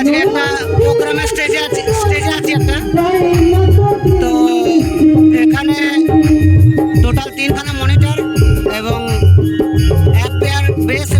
আজকে একটা প্রোগ্রামের স্টেজে আছি স্টেজে আছি একটা তো এখানে টোটাল তিনখানা মনিটর এবং এক পেয়ার বেস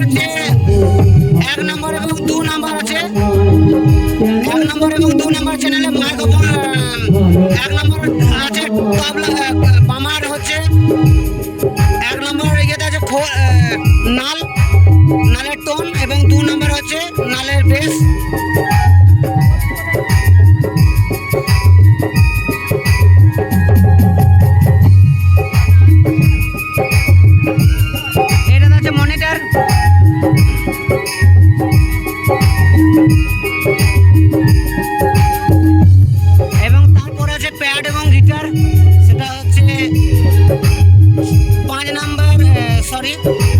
প্রথমবার এক নম্বর এবং দু নম্বর আছে এক নম্বর এবং দু নম্বর চ্যানেলে মাইক্রোফোন এক নম্বর আছে তবলা বামার হচ্ছে, এক নম্বর ইয়েতে আছে নাল, নালের টোন এবং দু নম্বর হচ্ছে Thank you.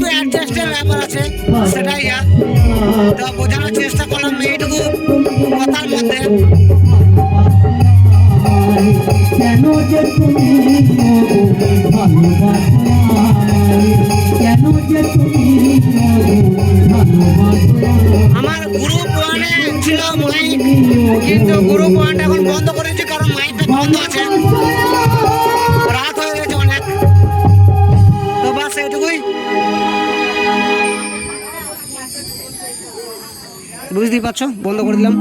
ব্যাপার আছে সেটাই তো বোঝানোর চেষ্টা করলাম এইটুকু কথার মধ্যে। কেন যে তুমি কেন যে তুমি আমার গ্রুপ ওয়ানে ছিল মাইক কিন্তু গ্রুপ ওয়ানটা এখন বন্ধ করেছি কারণ মাইকটা বন্ধ আছে। বুঝতেই পারছ? বন্ধ করে দিলাম।